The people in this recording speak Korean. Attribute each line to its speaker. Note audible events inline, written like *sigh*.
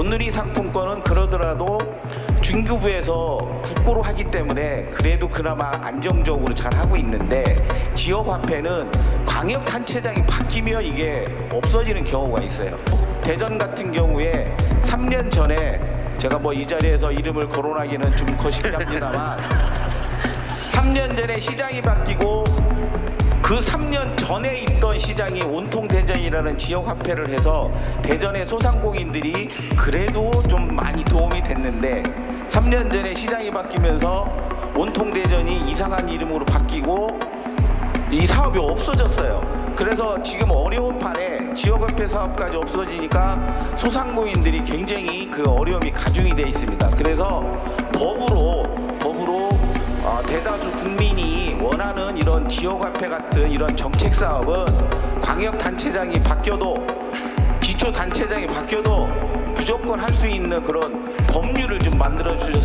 Speaker 1: 온누리 상품권은 그러더라도 중규부에서 국고로 하기 때문에 그래도 그나마 안정적으로 잘 하고 있는데 지역화폐는 광역 단체장이 바뀌면 이게 없어지는 경우가 있어요. 대전 같은 경우에 3년 전에 제가 뭐 이 자리에서 이름을 거론하기는 좀 거시기합니다만 3년 *laughs* 전에 시장이 바뀌고 그 3년 전에 있던 시장이 온통 대전이라는 지역 화폐를 해서 대전의 소상공인들이 그래도 좀 많이 도움이 됐는데 3년 전에 시장이 바뀌면서 온통 대전이 이상한 이름으로 바뀌고 이 사업이 없어졌어요. 그래서 지금 어려운 판에 지역화폐 사업까지 없어지니까 소상공인들이 굉장히 그 어려움이 가중이 돼 있습니다. 그래서 법으로 하는 이런 지역화폐 같은 이런 정책 사업은 광역 단체장이 바뀌어도 기초 단체장이 바뀌어도 무조건 할 수 있는 그런 법률을 좀 만들어 주셨으면